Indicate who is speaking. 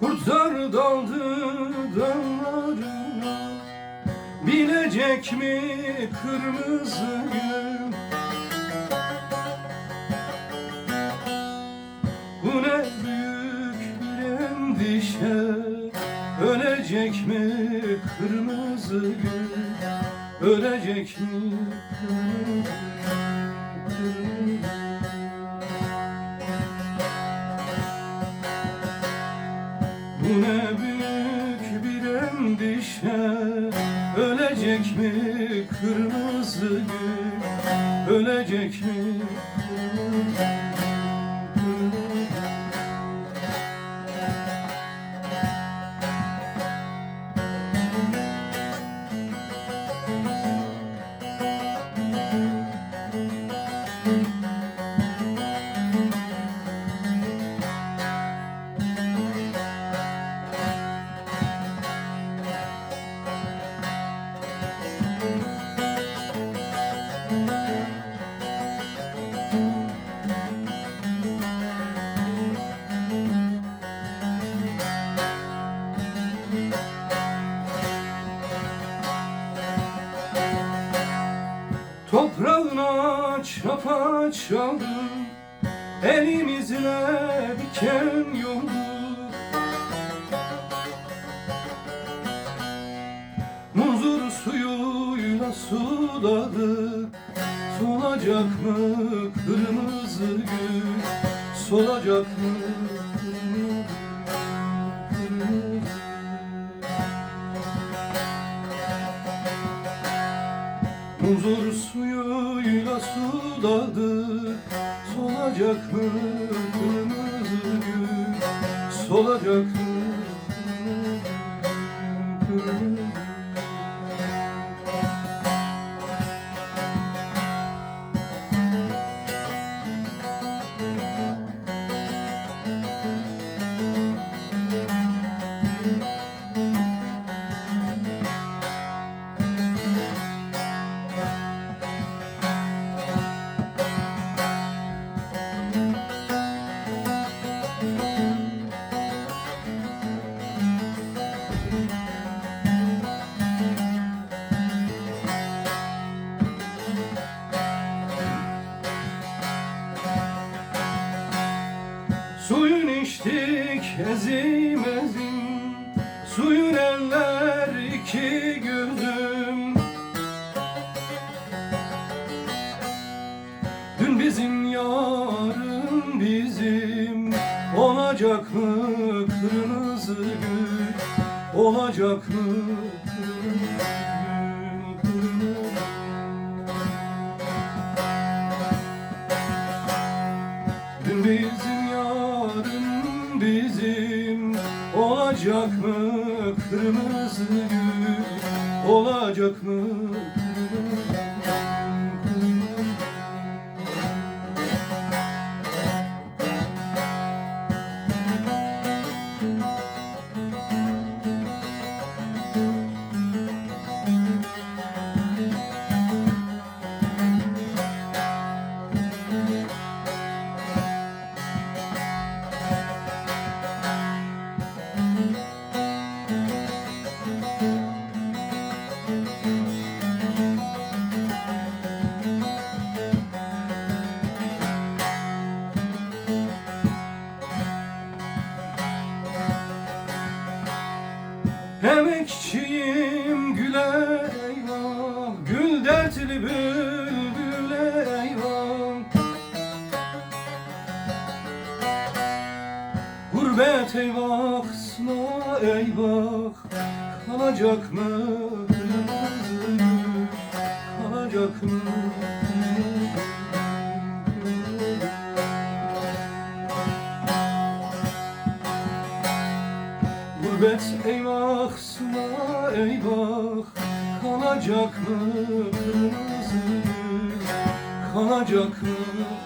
Speaker 1: Kurtlar daldı dallarına Bilecek mi kırmızı gül? Bu ne büyük bir endişe. Ölecek mi kırmızı gül? Ölecek mi kırmızı gül? Bu ne büyük bir endişe. Ölecek mi kırmızı gül? Ölecek mi Toprağına çapa çaldım Elimizle diken yoldu. Muzur suyuyla suladık Solacak mı kırmızı gül Solacak mı Huzur suyuyla suladık Solacak mı kırmızı gül Solacak mı Suyun içtik ezim ezim Suyun eller iki gözüm Dün bizim yarın bizim Olacak mı kırmızı gül Olacak mı kırmızı gül Olacak mı kırmızı gül? Olacak mı eyvah, sına eyvah Kalacak mı? Kırmızı gül Kalacak mı? Gurbet eyvah, sına eyvah Kalacak mı? Kırmızı Kalacak mı